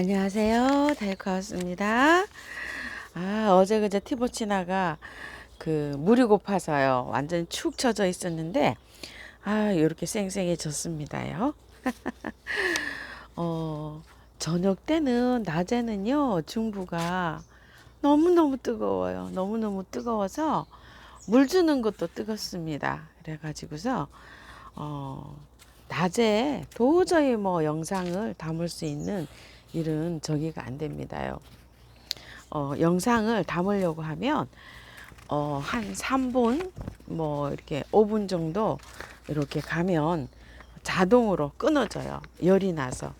안녕하세요. 달코하우스입니다. 아, 어제 그제 티보치나가 그 물이 고파서요. 완전 축 처져 있었는데, 아, 이렇게 쌩쌩해졌습니다요. 어, 저녁 때는, 낮에는요, 중부가 너무너무 뜨거워요. 너무너무 뜨거워서 물 주는 것도 뜨겁습니다. 그래 가지고서, 어, 낮에 도저히 뭐 영상을 담을 수 있는 일은 저기가 안 됩니다요. 어, 영상을 담으려고 하면 어, 한 3분 뭐 이렇게 5분 정도 이렇게 가면 자동으로 끊어져요. 열이 나서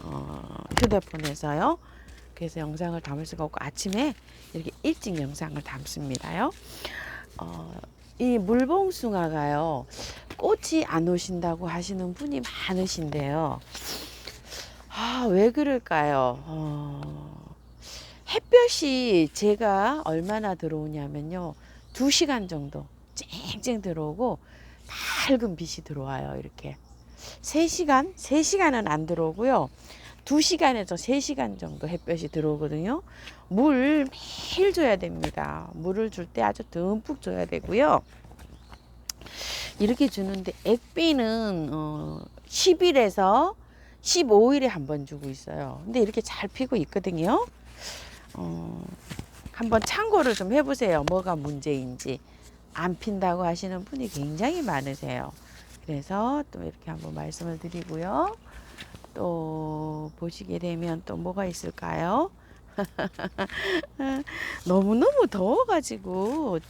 어, 휴대폰에서요. 그래서 영상을 담을 수가 없고 아침에 이렇게 일찍 영상을 담습니다요. 어, 이 물봉숭아가요. 꽃이 안 오신다고 하시는 분이 많으신데요. 아, 왜 그럴까요? 어, 햇볕이 제가 얼마나 들어오냐면요. 두 시간 정도 쨍쨍 들어오고 밝은 빛이 들어와요. 이렇게. 세 시간? 세 시간은 안 들어오고요. 두 시간에서 세 시간 정도 햇볕이 들어오거든요. 물 매일 줘야 됩니다. 물을 줄 때 아주 듬뿍 줘야 되고요. 이렇게 주는데 액비는 어, 10일에서 15일에 한 번 주고 있어요. 근데 이렇게 잘 피고 있거든요. 어, 한번 참고를 좀 해보세요. 뭐가 문제인지. 안 핀다고 하시는 분이 굉장히 많으세요. 그래서 또 이렇게 한번 말씀을 드리고요. 또 보시게 되면 또 뭐가 있을까요? 너무너무 더워가지고.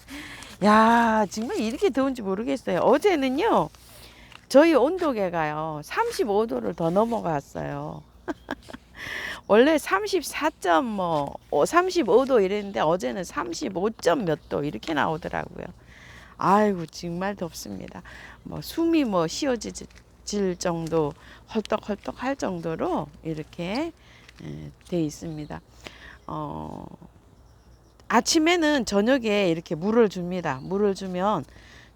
야, 정말 이렇게 더운지 모르겠어요. 어제는요, 저희 온도계가요, 35도를 더 넘어갔어요. 원래 34점 뭐 35도 이랬는데 어제는 35점 몇 도 이렇게 나오더라고요. 아이고 정말 덥습니다. 뭐 숨이 뭐 쉬어질 정도 헐떡헐떡 할 정도로 이렇게 예, 돼 있습니다. 어, 아침에는 저녁에 이렇게 물을 줍니다. 물을 주면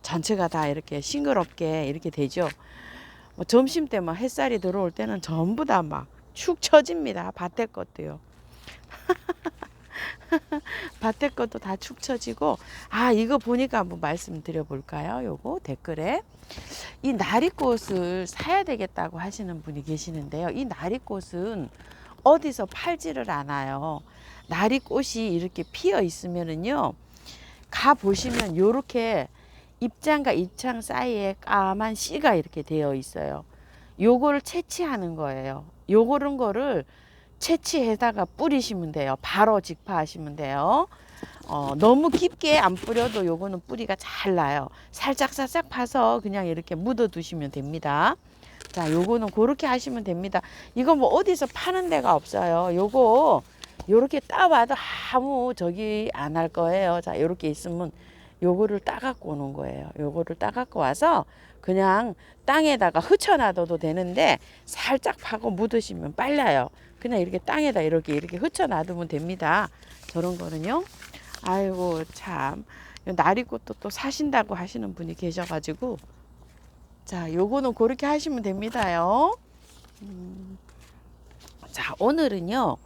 전체가 다 이렇게 싱그럽게 이렇게 되죠. 뭐 점심 때만 햇살이 들어올 때는 전부 다 막 축 처집니다. 밭에 것도요. 밭에 것도 다 축 처지고 아 이거 보니까 한번 말씀드려 볼까요? 요거 댓글에 이 나리꽃을 사야 되겠다고 하시는 분이 계시는데요. 이 나리꽃은 어디서 팔지를 않아요. 나리꽃이 이렇게 피어 있으면은요. 가 보시면 요렇게 입장과 입장 사이에 까만 씨가 이렇게 되어 있어요. 요거를 채취하는 거예요. 요거는 거를 채취해다가 뿌리시면 돼요. 바로 직파하시면 돼요. 어, 너무 깊게 안 뿌려도 요거는 뿌리가 잘 나요. 살짝 살짝 파서 그냥 이렇게 묻어 두시면 됩니다. 자, 요거는 그렇게 하시면 됩니다. 이거 뭐 어디서 파는 데가 없어요. 요거 요렇게 따봐도 아무 저기 안 할 거예요. 자, 요렇게 있으면 요거를 따갖고 오는 거예요. 요거를 따갖고 와서 그냥 땅에다가 흩어놔둬도 되는데 살짝 파고 묻으시면 빨라요. 그냥 이렇게 땅에다 이렇게 이렇게 흩어놔두면 됩니다. 저런 거는요. 아이고 참 나리꽃도 또 사신다고 하시는 분이 계셔가지고 자 요거는 그렇게 하시면 됩니다요. 음, 자 오늘은요.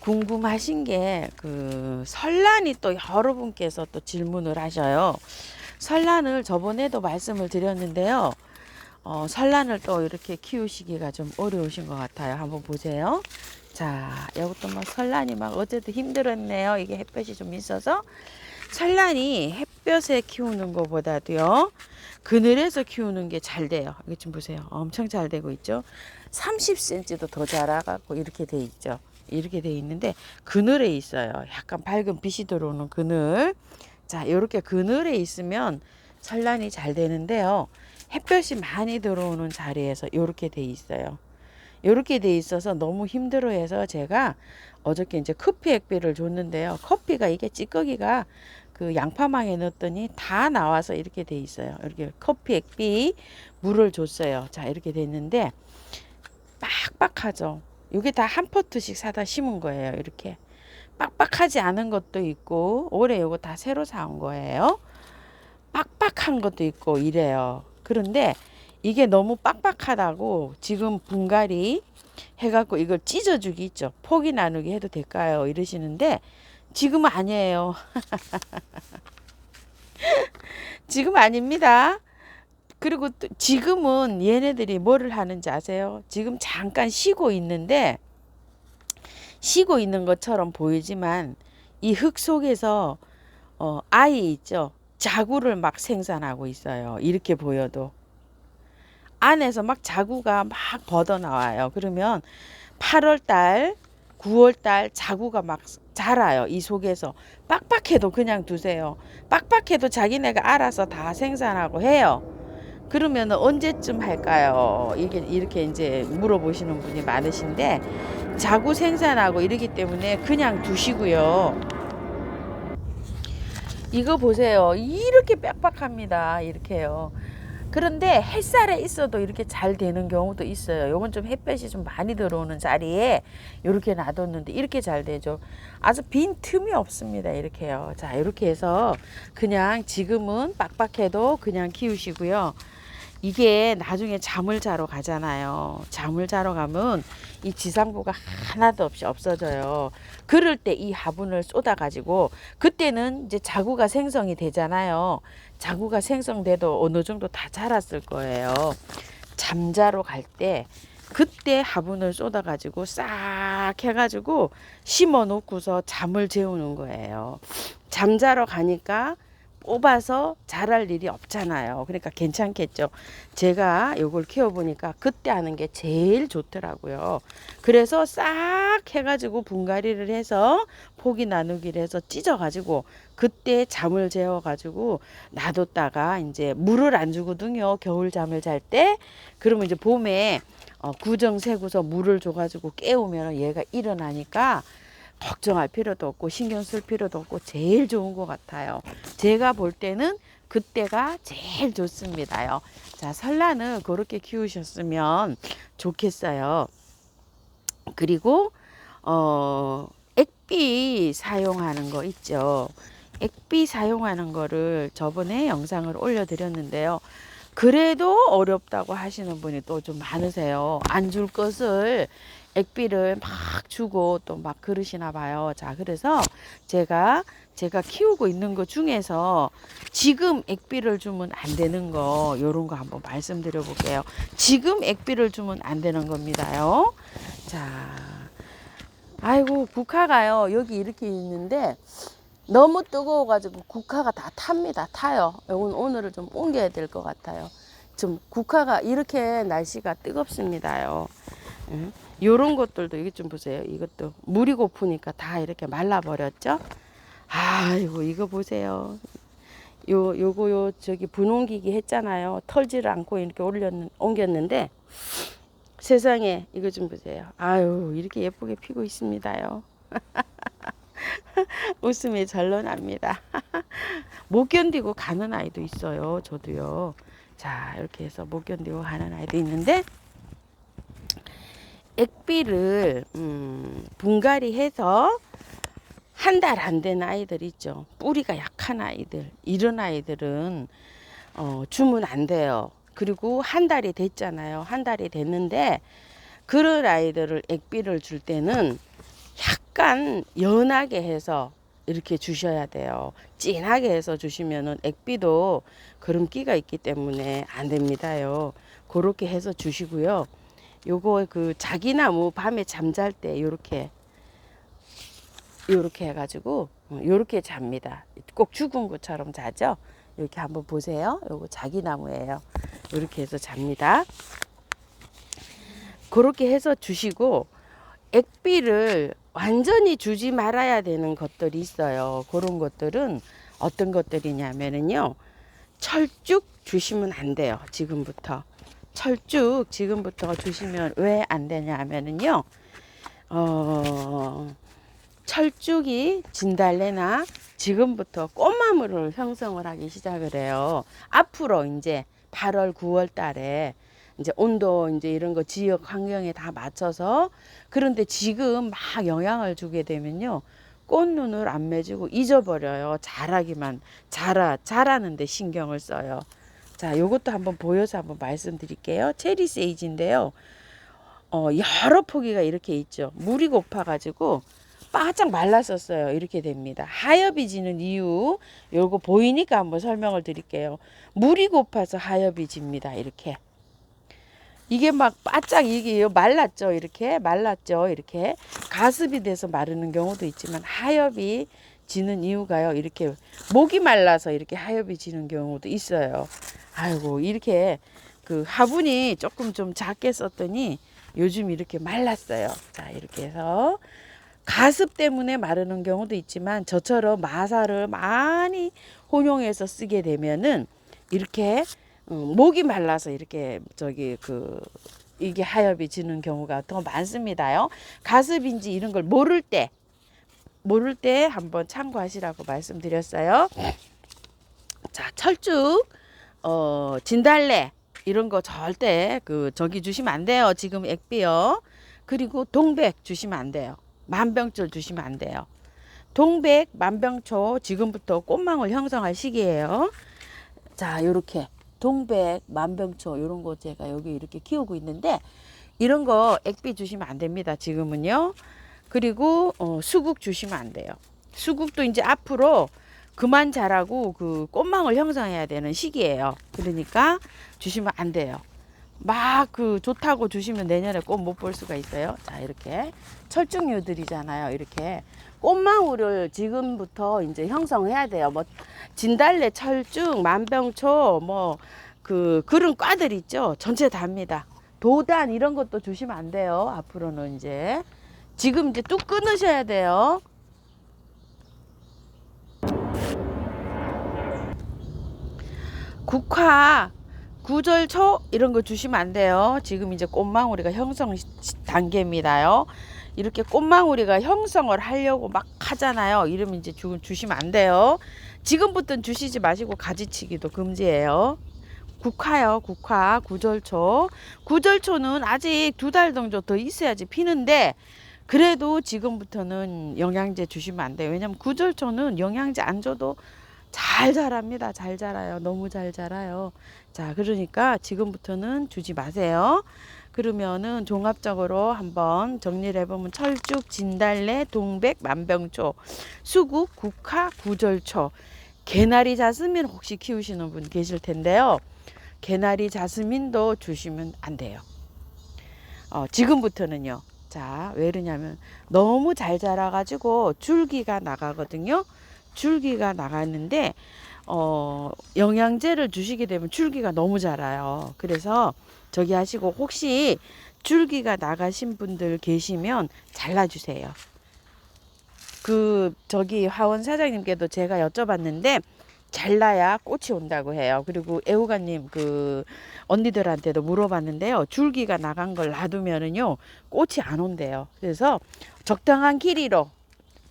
궁금하신 게 그 설란이 또 여러분께서 또 질문을 하셔요. 설란을 저번에도 말씀을 드렸는데요. 어, 설란을 또 이렇게 키우시기가 좀 어려우신 것 같아요. 한번 보세요. 자, 이것도 막 설란이 막 어제도 힘들었네요. 이게 햇볕이 좀 있어서. 설란이 햇볕에 키우는 것보다도요. 그늘에서 키우는 게 잘 돼요. 이거 좀 보세요. 엄청 잘 되고 있죠. 30cm도 더 자라갖고 이렇게 돼 있죠. 이렇게 돼 있는데 그늘에 있어요. 약간 밝은 빛이 들어오는 그늘. 자, 이렇게 그늘에 있으면 산란이 잘 되는데요. 햇볕이 많이 들어오는 자리에서 이렇게 돼 있어요. 이렇게 돼 있어서 너무 힘들어해서 제가 어저께 이제 커피 액비를 줬는데요. 커피가 이게 찌꺼기가 그 양파망에 넣었더니 다 나와서 이렇게 돼 있어요. 이렇게 커피 액비 물을 줬어요. 자, 이렇게 됐는데 빡빡하죠. 이게 다 한 포트씩 사다 심은 거예요. 이렇게 빡빡하지 않은 것도 있고 올해 이거 다 새로 사온 거예요. 빡빡한 것도 있고 이래요. 그런데 이게 너무 빡빡하다고 지금 분갈이 해갖고 이걸 찢어주기 있죠. 포기 나누기 해도 될까요? 이러시는데 지금은 아니에요. 지금 아닙니다. 그리고 또 지금은 얘네들이 뭐를 하는지 아세요? 지금 잠깐 쉬고 있는데 쉬고 있는 것처럼 보이지만 이 흙 속에서 어, 아이 있죠. 자구를 막 생산하고 있어요. 이렇게 보여도. 안에서 막 자구가 막 벗어 나와요. 그러면 8월 달, 9월 달 자구가 막 자라요. 이 속에서. 빡빡해도 그냥 두세요. 빡빡해도 자기네가 알아서 다 생산하고 해요. 그러면 언제쯤 할까요? 이게 이렇게 이제 물어보시는 분이 많으신데 자구 생산하고 이러기 때문에 그냥 두시고요. 이거 보세요. 이렇게 빽빽합니다. 이렇게요. 그런데 햇살에 있어도 이렇게 잘 되는 경우도 있어요. 요건 좀 햇볕이 좀 많이 들어오는 자리에 이렇게 놔뒀는데 이렇게 잘 되죠. 아주 빈 틈이 없습니다. 이렇게요. 자, 이렇게 해서 그냥 지금은 빡빡해도 그냥 키우시고요. 이게 나중에 잠을 자러 가잖아요. 잠을 자러 가면 이 지상부가 하나도 없이 없어져요. 그럴 때 이 화분을 쏟아 가지고 그때는 이제 자구가 생성이 되잖아요. 자구가 생성돼도 어느 정도 다 자랐을 거예요. 잠자러 갈 때 그때 화분을 쏟아 가지고 싹 해가지고 심어 놓고서 잠을 재우는 거예요. 잠자러 가니까 뽑아서 자랄 일이 없잖아요. 그러니까 괜찮겠죠. 제가 요걸 키워보니까 그때 하는 게 제일 좋더라고요. 그래서 싹 해가지고 분갈이를 해서 포기 나누기를 해서 찢어가지고 그때 잠을 재워가지고 놔뒀다가 이제 물을 안 주거든요. 겨울 잠을 잘 때. 그러면 이제 봄에 어, 구정 세고서 물을 줘가지고 깨우면 얘가 일어나니까 걱정할 필요도 없고 신경 쓸 필요도 없고 제일 좋은 것 같아요. 제가 볼 때는 그때가 제일 좋습니다요. 자, 설라는 그렇게 키우셨으면 좋겠어요. 그리고 어 액비 사용하는 거 있죠. 액비 사용하는 거를 저번에 영상을 올려드렸는데요. 그래도 어렵다고 하시는 분이 또 좀 많으세요. 안 줄 것을 액비를 막 주고 또 막 그러시나 봐요. 자, 그래서 제가 제가 키우고 있는 것 중에서 지금 액비를 주면 안 되는 거 요런 거 한번 말씀드려 볼게요. 지금 액비를 주면 안 되는 겁니다요. 자. 아이고, 국화가요. 여기 이렇게 있는데 너무 뜨거워 가지고 국화가 다 탑니다. 타요. 요건 오늘을 좀 옮겨야 될 것 같아요. 좀 국화가 이렇게 날씨가 뜨겁습니다요. 응? 요런 것들도 이것 좀 보세요. 이것도 물이 고프니까 다 이렇게 말라버렸죠. 아이고 이거 보세요. 요 요거 요 저기 분홍기기 했잖아요. 털지를 않고 이렇게 올렸 옮겼는데 세상에 이거 좀 보세요. 아유 이렇게 예쁘게 피고 있습니다요. 웃음이 절로 납니다. 못 견디고 가는 아이도 있어요. 저도요. 자 이렇게 해서 못 견디고 가는 아이도 있는데 액비를 음, 분갈이해서 한 달 안 된 아이들 있죠. 뿌리가 약한 아이들 이런 아이들은 어, 주면 안 돼요. 그리고 한 달이 됐잖아요. 한 달이 됐는데 그런 아이들을 액비를 줄 때는 약간 연하게 해서 이렇게 주셔야 돼요. 진하게 해서 주시면은 액비도 그름기가 있기 때문에 안 됩니다요. 그렇게 해서 주시고요. 요거 그 자기나무 밤에 잠잘 때 요렇게 요렇게 해가지고 어, 요렇게 잡니다. 꼭 죽은 것처럼 자죠. 이렇게 한번 보세요. 요거 자기나무예요. 요렇게 해서 잡니다. 그렇게 해서 주시고 액비를 완전히 주지 말아야 되는 것들이 있어요. 그런 것들은 어떤 것들이냐면은요. 철쭉 주시면 안 돼요. 지금부터. 철쭉 지금부터 주시면 왜 안 되냐 하면은요. 어, 철쭉이 진달래나 지금부터 꽃나무를 형성을 하기 시작을 해요. 앞으로 이제 8월, 9월 달에 이제 온도 이제 이런 거 지역 환경에 다 맞춰서 그런데 지금 막 영향을 주게 되면요. 꽃눈을 안 맺고 잊어버려요. 자라기만 자라 자라는데 신경을 써요. 자, 요것도 한번 보여서 한번 말씀드릴게요. 체리 세이지인데요. 어, 여러 포기가 이렇게 있죠. 물이 고파가지고 바짝 말랐었어요. 이렇게 됩니다. 하엽이 지는 이유 요거 보이니까 한번 설명을 드릴게요. 물이 고파서 하엽이 집니다. 이렇게 이게 막 바짝 이게 말랐죠. 이렇게 말랐죠. 이렇게 가습이 돼서 마르는 경우도 있지만 하엽이 지는 이유가요. 이렇게 목이 말라서 이렇게 하엽이 지는 경우도 있어요. 아이고 이렇게 그 화분이 조금 좀 작게 썼더니 요즘 이렇게 말랐어요. 자 이렇게 해서 가습 때문에 마르는 경우도 있지만 저처럼 마사를 많이 혼용해서 쓰게 되면은 이렇게 어, 목이 말라서 이렇게 저기 그 이게 하엽이 지는 경우가 더 많습니다요. 가습인지 이런 걸 모를 때 모를 때 한번 참고하시라고 말씀드렸어요. 자, 철쭉, 어, 진달래 이런 거 절대 그 저기 주시면 안 돼요. 지금 액비요. 그리고 동백 주시면 안 돼요. 만병줄 주시면 안 돼요. 동백, 만병초 지금부터 꽃망울 형성할 시기예요. 자, 요렇게 동백, 만병초 이런 거 제가 여기 이렇게 키우고 있는데 이런 거 액비 주시면 안 됩니다. 지금은요. 그리고 어, 수국 주시면 안 돼요. 수국도 이제 앞으로 그만 자라고 그 꽃망울 형성해야 되는 시기예요. 그러니까 주시면 안 돼요. 막 그 좋다고 주시면 내년에 꽃 못 볼 수가 있어요. 자, 이렇게 철쭉류들이잖아요. 이렇게 꽃망울을 지금부터 이제 형성해야 돼요. 뭐 진달래, 철쭉, 만병초 뭐 그 그런 과들 있죠. 전체 다입니다. 도단 이런 것도 주시면 안 돼요. 앞으로는 이제 지금 이제 뚝 끊으셔야 돼요. 국화, 구절초 이런 거 주시면 안 돼요. 지금 이제 꽃망우리가 형성 시- 단계입니다요. 이렇게 꽃망우리가 형성을 하려고 막 하잖아요. 이러면 이제 주, 주시면 안 돼요. 지금부터는 주시지 마시고 가지치기도 금지예요. 국화요, 국화, 구절초. 구절초는 아직 두 달 정도 더 있어야지 피는데, 그래도 지금부터는 영양제 주시면 안 돼요. 왜냐면 구절초는 영양제 안 줘도 잘 자랍니다. 잘 자라요. 너무 잘 자라요. 자, 그러니까 지금부터는 주지 마세요. 그러면은 종합적으로 한번 정리를 해보면 철쭉, 진달래, 동백, 만병초, 수국, 국화, 구절초, 개나리 자스민 혹시 키우시는 분 계실 텐데요. 개나리 자스민도 주시면 안 돼요. 어, 지금부터는요. 자, 왜 그러냐면 너무 잘 자라가지고 줄기가 나가거든요. 줄기가 나가는데 어, 영양제를 주시게 되면 줄기가 너무 자라요. 그래서 저기 하시고 혹시 줄기가 나가신 분들 계시면 잘라주세요. 그 저기 화원 사장님께도 제가 여쭤봤는데 잘라야 꽃이 온다고 해요. 그리고 애호가님 그 언니들한테도 물어봤는데요. 줄기가 나간 걸 놔두면은요 꽃이 안 온대요. 그래서 적당한 길이로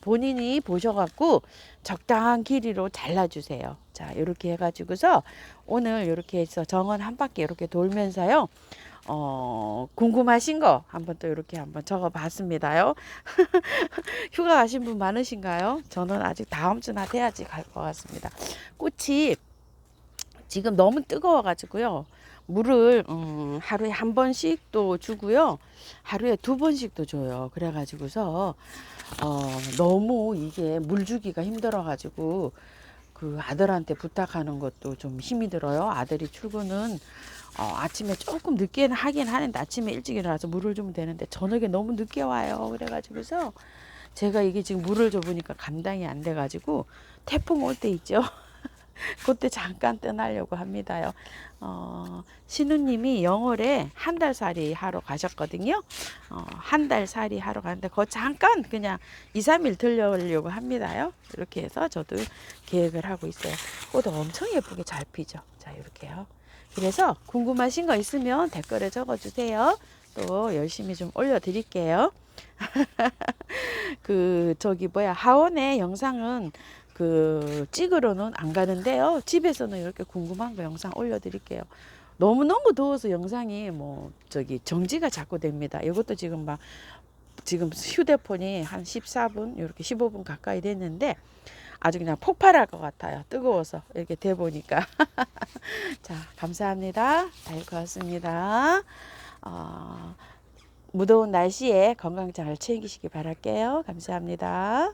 본인이 보셔갖고 적당한 길이로 잘라주세요. 자 이렇게 해가지고서 오늘 이렇게 해서 정원 한 바퀴 이렇게 돌면서요. 어, 궁금하신 거 한번 또 이렇게 한번 적어 봤습니다요. 휴가 가신 분 많으신가요? 저는 아직 다음 주나 돼야지 갈 것 같습니다. 꽃이 지금 너무 뜨거워가지고요. 물을 음, 하루에 한 번씩도 주고요. 하루에 두 번씩도 줘요. 그래가지고서 어, 너무 이게 물 주기가 힘들어가지고 그 아들한테 부탁하는 것도 좀 힘이 들어요. 아들이 출근은 어, 아침에 조금 늦게 하긴 하는데 아침에 일찍 일어나서 물을 주면 되는데 저녁에 너무 늦게 와요. 그래가지고서 제가 이게 지금 물을 줘보니까 감당이 안 돼가지고 태풍 올 때 있죠. 그때 잠깐 떠나려고 합니다요. 어, 신우님이 영월에 한 달 살이 하러 가셨거든요. 어, 한 달 살이 하러 가는데 거 잠깐 그냥 2, 3일 들려려고 합니다요. 이렇게 해서 저도 계획을 하고 있어요. 꽃도 엄청 예쁘게 잘 피죠. 자, 이렇게요. 그래서 궁금하신 거 있으면 댓글에 적어주세요. 또 열심히 좀 올려드릴게요. 그 저기 뭐야 하원의 영상은 그 찍으러는 안 가는데요. 집에서는 이렇게 궁금한 거 영상 올려드릴게요. 너무 너무 더워서 영상이 뭐 저기 정지가 자꾸 됩니다. 이것도 지금 막 지금 휴대폰이 한 14분 이렇게 15분 가까이 됐는데 아주 그냥 폭발할 것 같아요. 뜨거워서 이렇게 돼 보니까 자 감사합니다. 잘 고맙습니다. 어, 무더운 날씨에 건강 잘 챙기시기 바랄게요. 감사합니다.